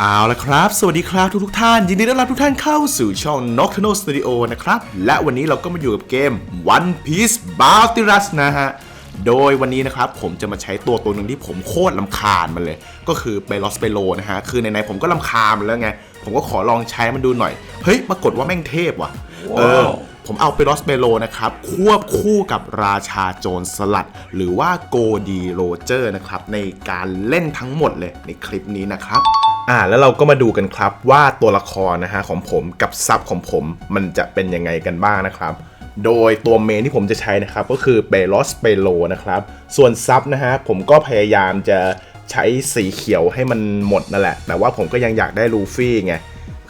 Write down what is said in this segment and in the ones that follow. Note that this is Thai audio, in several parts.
เอาละครับ สวัสดีครับทุกทุกๆท่าน ยินดีต้อนรับทุกท่านเข้าสู่ช่อง Nocturnal Studio นะครับ และวันนี้เราก็มาอยู่กับเกม One Piece Bounty Rush นะฮะ โดยวันนี้นะครับผมจะมาใช้ตัวตัวหนึ่งที่ผมโคตรลำคาญมันเลย ก็คือไปลอสเปโลนะฮะ คือในๆผมก็ลำคาญมันแล้วไง ผมก็ขอลองใช้มันดูหน่อย เฮ้ย ปรากฏว่าแม่งเทพว่ะเออผมเอาไปลอสเปโลนะครับ ควบคู่กับราชาโจรสลัด หรือว่าโกดีโรเจอร์นะครับ ในการเล่นทั้งหมดเลยในคลิปนี้นะครับ อ่าแล้วเราก็มาดูกันครับว่าตัวละครนะฮะของผมกับซับของผมมันจะเป็นยังไงกันบ้างนะครับ โดยตัวเมนที่ผมจะใช้นะครับก็คือเปโลสเปโลนะครับ ส่วนซับนะฮะผมก็พยายามจะใช้สีเขียวให้มันหมดนั่นแหละ แต่ว่าผมก็ยังอยากได้ลูฟี่ไง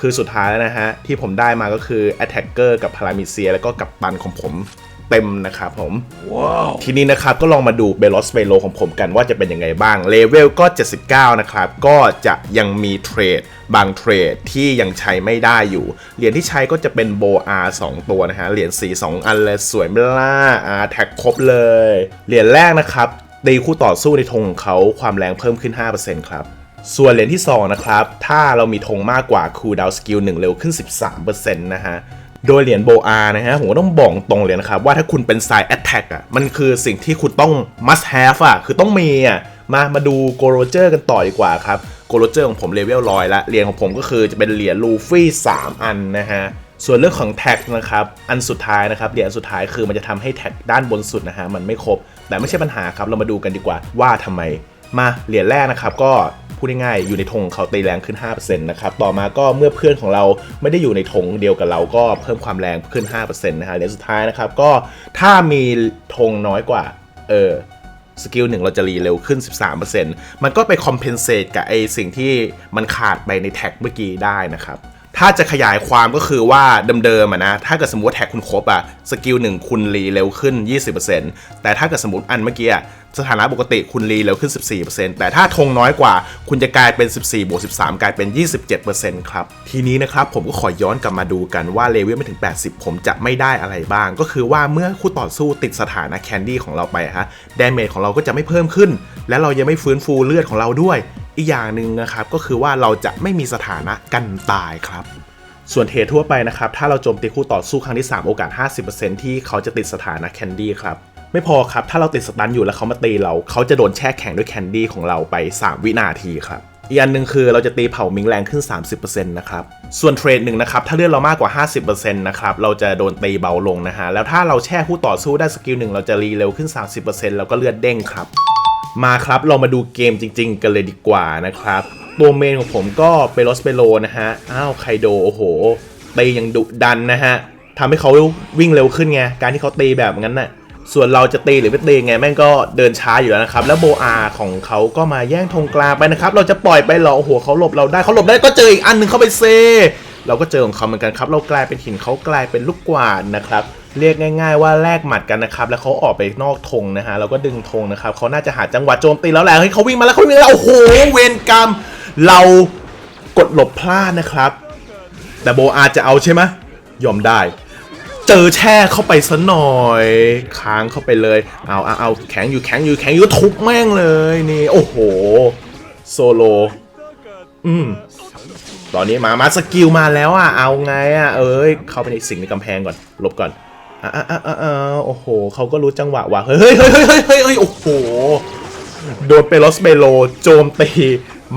คือสุดท้ายแล้วนะฮะที่ผมได้มาก็คือ Attacker กับพารามิเซียแล้วก็กับตันของผม เต็มนะครับผมทีนี้นะครับก็ลองมาดูเบล o สเ e โลของผมกันว่าจะเป็นยังไงบ้างเลเวลก็ 79 นะครับ ก็จะยังมีเทรดบางเทรดที่ยังใช้ไม่ได้อยู่ เหรียญที่ใช้ก็จะเป็นโบอาร์2ตัวนะฮะ เหรียญสี2อันเลยสวยไหมล่ะอ่าแท็กครบเลย เหรียญแรกนะครับตีคู่ต่อสู้ในธงของเขาความแรงเพิ่มขึ้น 5%ครับส่วนเหรียญที่ 2 นะครับ ถ้าเรามีธงมากกว่าคูลดาวสกิล1เร็วขึ้น 13%นะฮะ โดยเหรียญโบอานะฮะผมก็ต้องบอกตรงเลยนะครับ ว่าถ้าคุณเป็นสาย Attack อะมันคือสิ่งที่คุณต้อง must have อะคือต้องมีอะมามาดูโกโรเจอร์กันต่อดีกว่าครับโกโรเจอร์ของผมเลเวลร้อยละเหรียญของผมก็คือจะเป็นเหรียญลูฟี่3 อันนะฮะส่วนเรื่องของแท็กนะครับอันสุดท้ายนะครับเหรียญสุดท้ายคือมันจะทำให้แท็กด้านบนสุดนะฮะมันไม่ครบ แต่ไม่ใช่ปัญหาครับเรามาดูกันดีกว่าว่าทำไม มาเหรียญแรกนะครับก็พูดง่ายๆอยู่ในธงเขาตีแรงขึ้น 5%นะครับต่อมาก็เมื่อเพื่อนของเราไม่ได้อยู่ในธงเดียวกับเราก็เพิ่มความแรงขึ้น 5%นะฮะเหรียญสุดท้ายนะครับก็ถ้ามีธงน้อยกว่า เออสกิลหนึ่งเราจะรีเร็วขึ้น 13%มันก็ไปคอมเพนเซตกับไอสิ่งที่มันขาดไปในแท็กเมื่อกี้ได้นะครับ ถ้าจะขยายความก็คือว่าเดิมๆอะนะ ถ้าเกิดสมมติแท็กคุณครบอะสกิลหนึ่งคุณรีเร็วขึ้น 20%แต่ถ้าเกิดสมมติอันเมื่อกี้สถานะปกติคุณรีเร็วขึ้น 14%แต่ถ้าธงน้อยกว่า คุณจะกลายเป็น 14บวก13 กลายเป็น 27%ครับ ทีนี้นะครับผมก็ขอย้อนกลับมาดูกันว่าเลเวลไม่ถึง 80 ผมจะไม่ได้อะไรบ้าง ก็คือว่าเมื่อคู่ต่อสู้ติดสถานะแคนดี้ของเราไปอะฮะดาเมจของเราก็จะไม่เพิ่มขึ้น และเรายังไม่ฟื้นฟูเลือดของเราด้วย อีกอย่างหนึ่งนะครับก็คือว่าเราจะไม่มีสถานะกันตายครับ ส่วนเทรดทั่วไปนะครับ ถ้าเราโจมตีคู่ต่อสู้ครั้งที่ 3 โอกาส 50%ที่เขาจะติดสถานะแคนดี้ครับ ไม่พอครับถ้าเราติดสตันอยู่แล้วเขามาตีเรา เขาจะโดนแช่แข็งด้วยแคนดี้ของเราไป 3 วินาทีครับอีกอันหนึ่งคือเราจะตีเผามิงแรงขึ้น 30%นะครับ ส่วนเทรดหนึ่งนะครับ ถ้าเลือดเรามากกว่า 50%นะครับ เราจะโดนตีเบาลงนะฮะ แล้วถ้าเราแช่คู่ต่อสู้ได้สกิลหนึ่งเราจะรีเร็วขึ้น 30%แล้วก็เลือดเด้งครับ มาครับเรามาดูเกมจริง ๆ กันเลยดีกว่านะครับ ตัวเมนของผมก็เปโลสเปโลนะฮะ อ้าวไคโดโอ้โหตีอย่างดุดันนะฮะทำให้เขาวิ่งเร็วขึ้นไง การที่เขาตีแบบนั้นน่ะ ส่วนเราจะตีหรือไม่ตีไงแม่งก็เดินช้าอยู่แล้วนะครับ แล้วโบอาของเขาก็มาแย่งธงกลางไปนะครับ เราจะปล่อยไปหรอโอ้โหเขาหลบเราได้เขาหลบได้ก็เจออีกอันหนึ่งเข้าไปเซ เราก็เจอของเขาเหมือนกันครับ เรากลายเป็นหินเขากลายเป็นลูกกวาดนะครับ เรียกง่ายๆว่าแลกหมัดกันนะครับ แล้วเขาออกไปนอกธงนะฮะเราก็ดึงธงนะครับเขาน่าจะหาจังหวะโจมตีแล้วแหละเฮ้ยเขาวิ่งมาแล้วเขาวิ่งมาแล้วโอ้โหเวรกรรม เรากดหลบพลาดนะครับ แต่โบอาจจะเอาใช่ไหมยอมได้ เจอแช่เข้าไปซะหน่อยค้างเข้าไปเลยเอาเอาเอาแข็งอยู่แข็งอยู่แข็งอยู่ทุบแม่งเลยนี่ โอ้โหโซโลอืมตอนนี้มามาสกิลมาแล้วอะ เอาไงอะ เอ้ย เข้าไปในสิ่งในกำแพงก่อน ลบก่อน อะอะอะอะอะโอ้โหเขาก็รู้จังหวะว่ะเฮ้ยเฮ้ยเฮ้ยเฮ้ยเฮ้ยเฮ้ยเฮ้ยโอ้โหโดนเปโลสเปโลโจมตี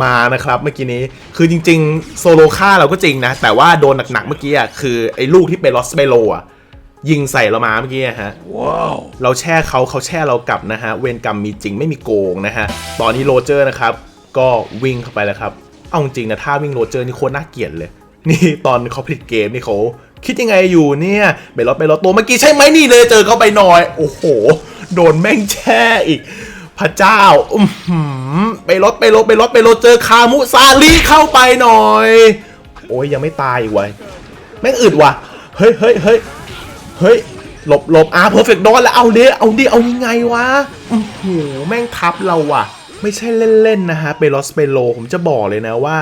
มานะครับเมื่อกี้นี้คือจริง ๆ โซโลฆ่าเราก็จริงนะ แต่ว่าโดนหนักๆเมื่อกี้อะคือไอ้ลูกที่เปโลสเปโลอะยิงใส่เรามาเมื่อกี้อะฮะเราแช่เขาเขาแช่เรากลับนะฮะ เวรกรรมมีจริงไม่มีโกงนะฮะ ตอนนี้โรเจอร์นะครับ ก็วิ่งเข้าไปแล้วครับ เอาจริงๆนะ ถ้าวิ่งโรเจอร์นี่โคตรน่าเกลียดเลย นี่ตอนเขาผลิตเกมนี่เขา คิดยังไงอยู่เนี่ยเบลลอตเบลอตตัวเมื่อกี้ใช่ไหมนี่เลยเจอเขาไปหน่อย โอ้โห โดนแม่งแช่อีก พระเจ้าอือหือไปรถไปรถไปรถไปรถเจอคามุซาลีเข้าไปหน่อย โอ้ยยังไม่ตายอีกว้แม่งอึดว่ะ เฮ้ยเฮ้ยเฮ้ยเฮ้ยหลบหลบอะเพอร์เฟกต์ดอนแล้วเอาเดเอาดิเอายังไงวะโอ้โหแม่งทับเราว่ะ ไม่ใช่เล่นๆนะฮะเปโลสเปโลผมจะบอกเลยนะว่า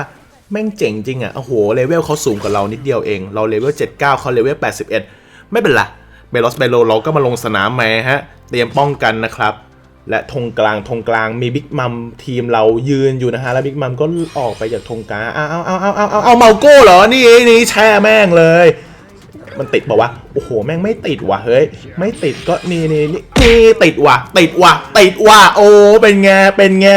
แม่งเจ๋งจริงอะโอ้โหเลเวลเขาสูงกว่าเรานิดเดียวเอง เราเลเวล79เขาเลเวล81 ไม่เป็นไรเบลอสเบโลเราก็มาลงสนามแม้ฮะ เตรียมป้องกันนะครับ และธงกลางธงกลางมีบิ๊กมัมทีมเรายืนอยู่นะฮะ แล้วบิ๊กมัมก็ออกไปจากธงกลางเอาเอาเอาเอาเอาเอาเอาเมาโก้เหรอ นี่นี่แช่แม่งเลย มันติดปะวะโอ้โห แม่งไม่ติดว่ะเฮ้ย ไม่ติดก็นี่นี่นี่นี่ติดว่ะติดว่ะติดว่ะโอ้เป็นไงเป็นไง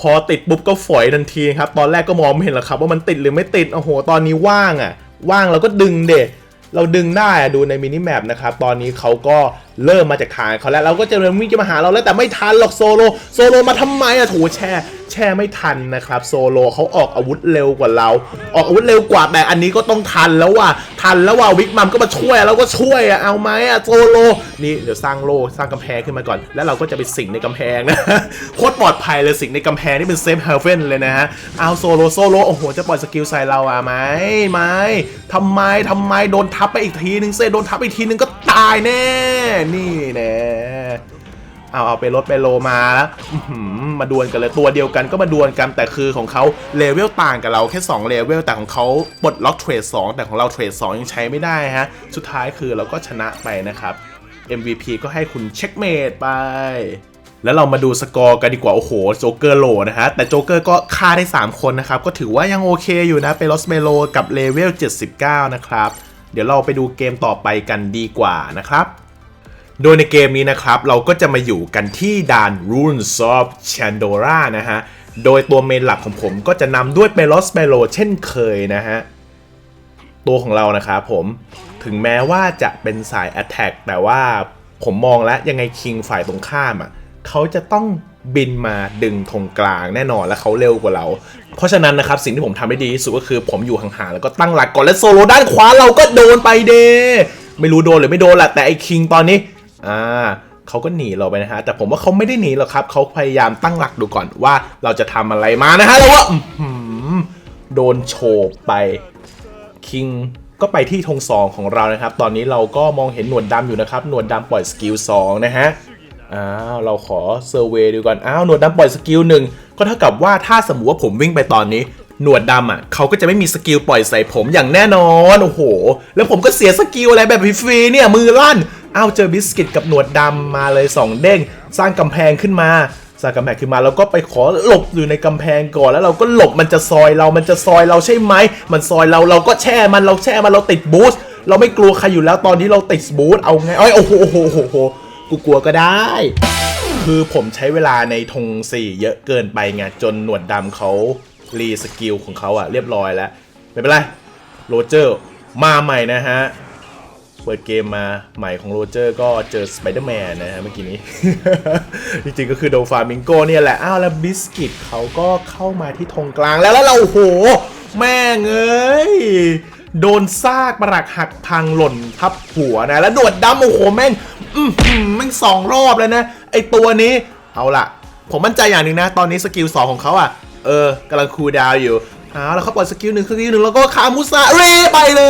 พอติดปุ๊บก็ฝอยทันทีครับตอนแรกก็มองไม่เห็นหรอกครับว่ามันติดหรือไม่ติดโอ้โห ตอนนี้ว่างอะ ว่างเราก็ดึงเดะเราดึงได้อะดูในมินิแมปนะครับ ตอนนี้เขาก็ เริ่มมาจากฐานเขาแล้วเราก็จะเริ่มวิ่งจะมาหาเราแล้วแต่ไม่ทันหรอกโซโลโซโลมาทำไมอะโถแช่แช่ไม่ทันนะครับโซโลเขาออกอาวุธเร็วกว่าเรา ออกอาวุธเร็วกว่าแต่อันนี้ก็ต้องทันแล้วว่ะทันแล้วว่ะวิกมัมก็มาช่วยเราก็ช่วยอะเอาไหมอะโซโลนี่เดี๋ยวสร้างโลสร้างกำแพงขึ้นมาก่อน แล้วเราก็จะไปสิงในกำแพงนะโคตรปลอดภัยเลยสิงในกำแพงนี่เป็นเซฟเฮลเฟนเลยนะฮะเอาโซโลโซโลโอ้โหจะปล่อยสกิลใส่เราอะไหมไหมทำไมทำไมโดนทับไปอีกทีนึงเซโดนทับอีกทีนึงก็ายแน่ นี่แน่เอาเอาไปลดไปโลมาแล้วมาดวลกันเลยตัวเดียวกันก็มาดวลกันแต่คือของเขาเลเวลต่างกับเราแค่2เลเวลแต่ของเขาปลดล็อกเทรด2แต่ของเราเทรด2ยังใช้ไม่ได้ฮะ สุดท้ายคือเราก็ชนะไปนะครับ MVP ก็ให้คุณเช็คเมดไป แล้วเรามาดูสกอร์กันดีกว่า โอ้โห โจ๊กเกอร์โลนะฮะ แต่โจ๊กเกอร์ก็ฆ่าได้ 3 คนนะครับ ก็ถือว่ายังโอเคอยู่นะ เปโลสเมโลกับเลเวล 79 นะครับ เดี๋ยวเราไปดูเกมต่อไปกันดีกว่านะครับ โดยในเกมนี้นะครับเราก็จะมาอยู่กันที่ด่าน Runes of Chandora นะฮะ โดยตัวเมนหลักของผมก็จะนำด้วยเปโลสเมโลเช่นเคยนะฮะ ตัวของเรานะครับผมถึงแม้ว่าจะเป็นสาย Attack แต่ว่าผมมองแล้วยังไงคิงฝ่ายตรงข้ามอะเขาจะต้อง บินมาดึงธงกลางแน่นอนและเขาเร็วกว่าเรา เพราะฉะนั้นนะครับสิ่งที่ผมทำได้ดีที่สุดก็คือ ผมอยู่ห่างๆแล้วก็ตั้งหลักก่อนและโซโลด้านขวาเราก็โดนไปเดไม่รู้โดนหรือไม่โดนแหละแต่ไอ้คิงตอนนี้อ่าเขาก็หนีเราไปนะฮะแต่ผมว่าเขาไม่ได้หนีหรอกครับเขาพยายามตั้งหลักดูก่อนว่าเราจะทำอะไรมานะฮะแล้วว่าอื้อหือโดนโฉบไปคิงก็ไปที่ธงสองของเรานะครับ ตอนนี้เราก็มองเห็นหนวดดำอยู่นะครับ หนวดดำปล่อยสกิล2นะฮะ อ้าวเราขอเซอร์เวย์ดูก่อนอ้าวหนวดดำปล่อยสกิลหนึ่งก็เท่ากับว่าถ้าสมมติว่าผมวิ่งไปตอนนี้ หนวดดำอะเขาก็จะไม่มีสกิลปล่อยใส่ผมอย่างแน่นอนโอ้โห แล้วผมก็เสียสกิลอะไรแบบฟรีเนี่ยมือลั่นอ้าวเจอบิสกิตกับหนวดดำมาเลย 2 เด้ง สร้างกำแพงขึ้นมาสร้างกำแพงขึ้นมาแล้วก็ไปขอหลบอยู่ในกำแพงก่อนแล้วเราก็หลบมันจะซอยเรามันจะซอยเราใช่ไหมมันซอยเราเราก็แช่มันเราแช่มันเราติดบูสต์เราไม่กลัวใครอยู่แล้วตอนนี้เราติดบูสต์เอาไงอ้ยโอ้โหโอ้โหโอ้โหโอ้โห กูกลัวก็ได้ คือผมใช้เวลาในธงสี่เยอะเกินไปไงจนหนวดดำเขารีสกิลของเขาอะเรียบร้อยแล้ว ไม่เป็นไร โรเจอร์มาใหม่นะฮะ เปิดเกมมาใหม่ของโรเจอร์ก็เจอสไปเดอร์แมนนะฮะเมื่อกี้นี้ จริงๆก็คือโดฟามิงโกเนี่ยแหละ อ้าวแล้วบิสกิตเขาก็เข้ามาที่ธงกลางแล้วแล้วเราโห แม่งเอ้ย โดนซากปรักหักพังหล่นทับหัวนะแล้วหนวดดำโอ้โหแม่งอืแม่งสองรอบแล้วนะไอตัวนี้เอาล่ะ ผมมั่นใจอย่างหนึ่งนะ ตอนนี้สกิลสองของเขาอะเออกำลังคูลดาวอยู่เอาแล้วเขาปล่อยสกิลหนึ่งสกิลหนึ่งแล้วก็คามุซาเรไปเล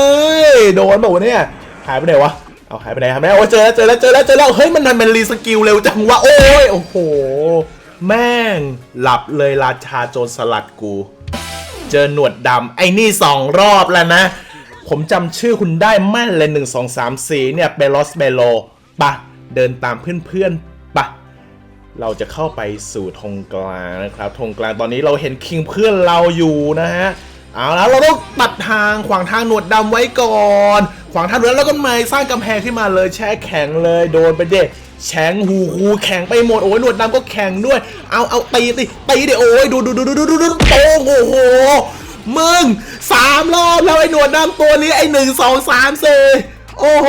ย โดนบอกว่าเนี่ยหายไปไหนวะเอาหายไปไหนหายไปไหนโอ้เจอแล้วเจอแล้วเจอแล้วเจอแล้วเฮ้ยมันทำเป็นรีสกิลเร็วจังวะโอ้ยโอ้โหแม่งหลับเลยราชาโจรสลัดกู เจอหนวดดำไอ้นี่สองรอบแล้วนะ ผมจำชื่อคุณได้แม่นเลยหนึ่งสองสามสี่เนี่ยเบลอสเบโลปะเดินตามเพื่อนๆปะเราจะเข้าไปสู่ธงกลางนะครับธงกลางตอนนี้เราเห็นคิงเพื่อนเราอยู่นะฮะเอาแล้วเราต้องตัดทางขวางทางหนวดดำไว้ก่อน ขวางทางหนวดแล้วก็ไม่สร้างกำแพงขึ้นมาเลยแช่แข็งเลยโดนไปเด็แข็งหูหูแข็งไปหมดโอ้ยหนวดดำก็แข็งด้วย เอาเอาตีตีตีเดี๋ยวโอ้ยดูดูดูดูดูดูดูโป้งโอ้โห มึงสามรอบแล้วไอ้หนวดดำตัวนี้ไอ้หนึ่งสองสามสี่โอ้โห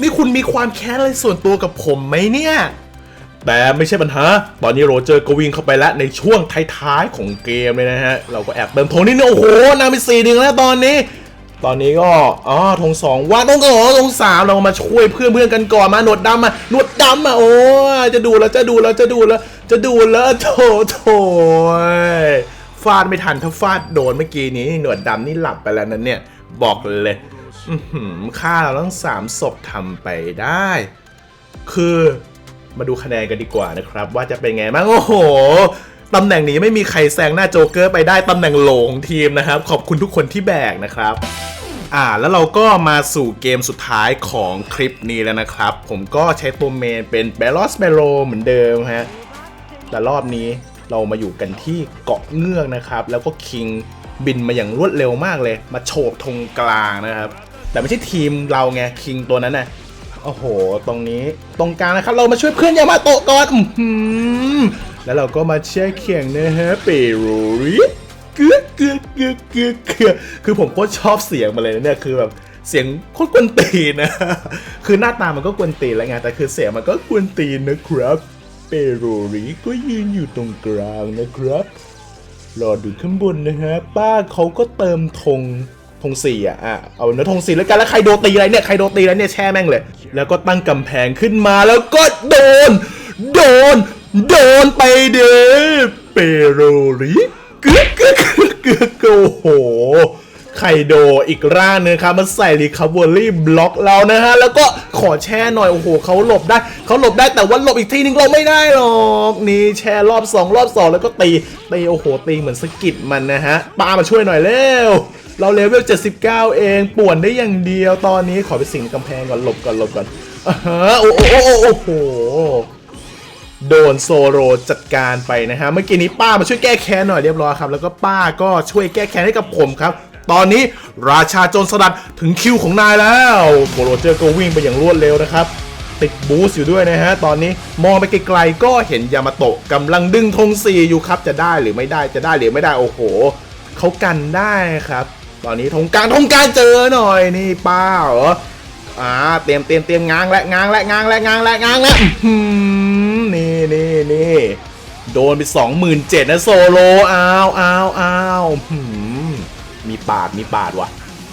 นี่คุณมีความแค้นอะไรส่วนตัวกับผมไหมเนี่ย แต่ไม่ใช่ปัญหา ตอนนี้โรเจอร์ก็วิ่งเข้าไปแล้วในช่วงท้ายๆของเกมเลยนะฮะ เราก็แอบเติมธงนิดนึงโอ้โหนำไปสี่หนึ่งแล้วตอนนี้ ตอนนี้ก็ อ๋อธงสองว่าต้องก็อ๋อธงสามเรามาช่วยเพื่อนเพื่อนๆกันก่อนมาหนวดดำมาหนวดดำมาโอ้จะดูแล้วจะดูแล้วจะดูแล้วจะดูแล้วโถโถ ฟาดไม่ทันถ้าฟาดโดนเมื่อกี้นี้หนวดดำนี่หลับไปแล้วนั่นเนี่ย บอกเลยอือหือฆ่าเราทั้งสามศพทำไปได้ คือมาดูคะแนนกันดีกว่านะครับ ว่าจะเป็นไงบ้างโอ้โหตำแหน่งนี้ไม่มีใครแซงหน้าโจ๊กเกอร์ไปได้ตำแหน่งโหลงทีมนะครับ ขอบคุณทุกคนที่แบกนะครับอ่าแล้วเราก็มาสู่เกมสุดท้ายของคลิปนี้แล้วนะครับ ผมก็ใช้ตัวเมนเป็น b e l o s b e l o เหมือนเดิมฮะแต่รอบนี้ เรามาอยู่กันที่เกาะเงือกนะครับ แล้วก็คิงบินมาอย่างรวดเร็วมากเลย มาโฉบธงกลางนะครับ แต่ไม่ใช่ทีมเราไงคิงตัวนั้นน่ะโอ้โห ตรงนี้ตรงกลางนะครับ เรามาช่วยเพื่อนยามาโตะก่อนอแล้วเราก็มาเช็คเคียงนะฮะเปรูริกึกกึกกึกกึกกึกคือผมโคตรชอบเสียงมาเลยเนี่ยคือแบบเสียงโคตรกวนตีนนะ คือหน้าตามันก็กวนตีนแล้วไงแต่คือเสียงมันก็กวนตีนนะครับ เปโรริก็ยืนอยู่ตรงกลางนะครับ รอดูข้างบนนะฮะ ป้าเขาก็เติมธงธงสี่อะอะ เอาเนื้อธงสี่แล้วกัน แล้วใครโดนตีอะไรเนี่ย ใครโดนตีอะไรเนี่ย แช่แม่งเลย แล้วก็ตั้งกำแพงขึ้นมาแล้วก็โดน โดน โดนไปเด้อเปโรริกึกกึกกึกกึกโอ้โห ไคโดอีกร่างนึงครับมันใส่รีคัฟเวอรี่บล็อกเรานะฮะ แล้วก็ขอแช่หน่อย โอ้โหเขาหลบได้ เขาหลบได้แต่ว่าหลบอีกทีนึงเราไม่ได้หรอกนี่แช่รอบ 2 รอบ 2 แล้วก็ตีตีโอ้โหตีเหมือนสกิดมันนะฮะปามาช่วยหน่อยเร็วเราเลเวล 79 เองป่วนได้อย่างเดียวตอนนี้ขอไปสิงกำแพงก่อนหลบก่อนหลบก่อนโอ้โหโอ้โหโอ้โหโดนโซโรจัดการไปนะฮะ เมื่อกี้นี้ป้ามาช่วยแก้แค้นหน่อยเรียบร้อยครับ แล้วก็ป้าก็ช่วยแก้แค้นให้กับผมครับ ตอนนี้ราชาโจรสลัดถึงคิวของนายแล้วโกโรเจอร์ก็วิ่งไปอย่างรวดเร็วนะครับ ติดบูส์อยู่ด้วยนะฮะ ตอนนี้มองไปไกลๆก็เห็นยามาโตะกำลังดึงธงสีอยู่ครับ จะได้หรือไม่ได้จะได้หรือไม่ได้โอ้โหเขากันได้ครับ ตอนนี้ธงกลางธงกลางเจอหน่อยนี่ป้าเหรออ่าเตรียมเตรียมเตรียมง้างและง้างและง้างและง้างและง้างและอื้อหือนี่นี่นี่โดนไปสองหมื่นเจ็ดนะโซโลอ้าวอ้าวอ้าวหื มีปาดมีปาดวะ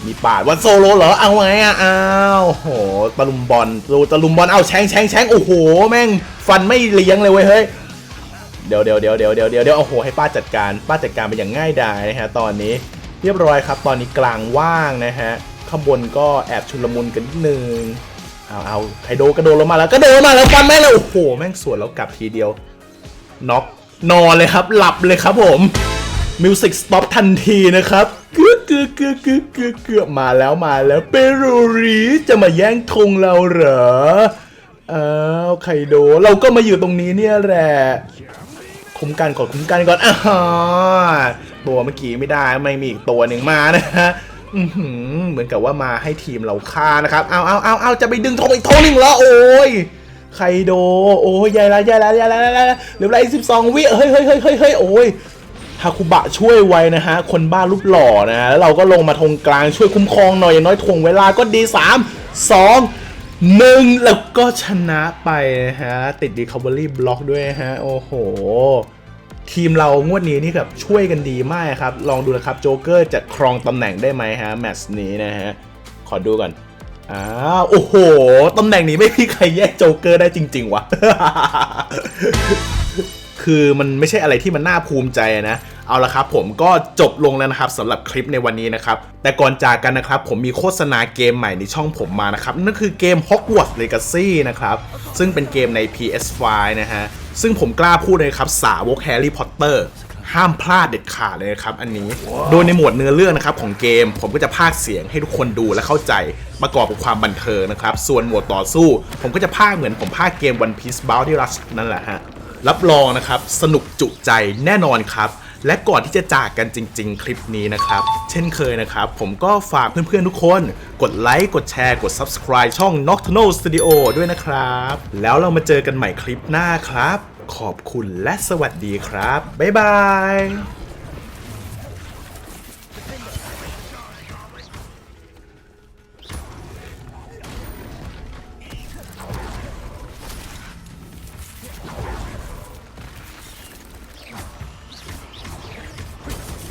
มีปาดวันโซโลเหรอเอาไงอะอ้าวโหตะลุมบอลดูตะลุมบอลเอาแชงแชงแชงโอ้โหแม่งฟันไม่เลี้ยงเลยเว้ยเฮ้ยเดี๋ยวเดี๋ยวเดี๋ยวเดี๋ยวเดี๋ยวเดี๋ยวเดี๋ยวโอ้โหให้ป้าจัดการป้าจัดการไปอย่างง่ายดายนะฮะตอนนี้เรียบร้อยครับ ตอนนี้กลางว่างนะฮะข้างบนก็แอบชุลมุนกันนิดนึงเอาเอาไคโดกระโดดลงมาแล้วกระโดดมาแล้วฟันแม่งเลยโอ้โหแม่งสวนแล้วกลับทีเดียวน็อกนอนเลยครับ หลับเลยครับผม มิวสิกสต็อปทันทีนะครับเกือเกือเกือเกือเกือเกือมาแล้วมาแล้วเปรูรีจะมาแย่งธงเราเหรออ้าวไคโดเราก็มาอยู่ตรงนี้เนี่ยแหละคุ้มกันก่อนคุ้มกันก่อนอ้าตัวเมื่อกี้ไม่ได้ไม่มีอีกตัวหนึ่งมานะฮะเหมือนกับว่ามาให้ทีมเราฆ่านะครับเอาเอาเอาเอาจะไปดึงธงอีกธงหนึ่งแล้วโอ้ยไคโด โอ้ยใหญ่ละใหญ่ละใหญ่ละใหญ่ละเหลือเวลาอีกสิบสองวิเฮ้ยเฮ้ยเฮ้ยเฮ้ยเฮ้ยโอ้ย ฮาคุบะช่วยไว้นะฮะ คนบ้ารูปหล่อนะฮะแล้วเราก็ลงมาธงกลางช่วยคุ้มครองหน่อยอย่างน้อยถ่วงเวลาก็ดีสามสองหนึ่งแล้วก็ชนะไปนะฮะ ติด Recovery Block ด้วยฮะ โอ้โห ทีมเรางวดนี้นี่แบบช่วยกันดีมากครับ ลองดูนะครับโจ๊กเกอร์จะครองตำแหน่งได้ไหมฮะ แมตช์นี้นะฮะ ขอดูก่อนอ้าวโอ้โหตำแหน่งนี้ไม่มีใครแยกโจ๊กเกอร์ได้จริง ๆวะ คือมันไม่ใช่อะไรที่มันน่าภูมิใจนะ เอาละครับผมก็จบลงแล้วนะครับสำหรับคลิปในวันนี้นะครับ แต่ก่อนจากกันนะครับผมมีโฆษณาเกมใหม่ในช่องผมมานะครับ นั่นคือเกม Hogwarts Legacy นะครับ ซึ่งเป็นเกมใน PS5 นะฮะ ซึ่งผมกล้าพูดเลยครับสาวกแฮร์รี่พอตเตอร์ห้ามพลาดเด็ดขาดเลยนะครับอันนี้ โดยในหมวดเนื้อเรื่องนะครับของเกม ผมก็จะพากเสียงให้ทุกคนดูและเข้าใจประกอบกับความบันเทิงนะครับ ส่วนหมวดต่อสู้ ผมก็จะพากเหมือนผมพากเกม One Piece Bounty Rush นั่นแหละฮะ รับรองนะครับสนุกจุใจแน่นอนครับ และก่อนที่จะจากกันจริง ๆ คลิปนี้นะครับ เช่นเคยนะครับ ผมก็ฝากเพื่อนๆทุกคน กดไลค์กดแชร์กด Subscribe ช่อง Nocturnal Studio ด้วยนะครับ แล้วเรามาเจอกันใหม่คลิปหน้าครับ ขอบคุณและสวัสดีครับ บ๊ายบาย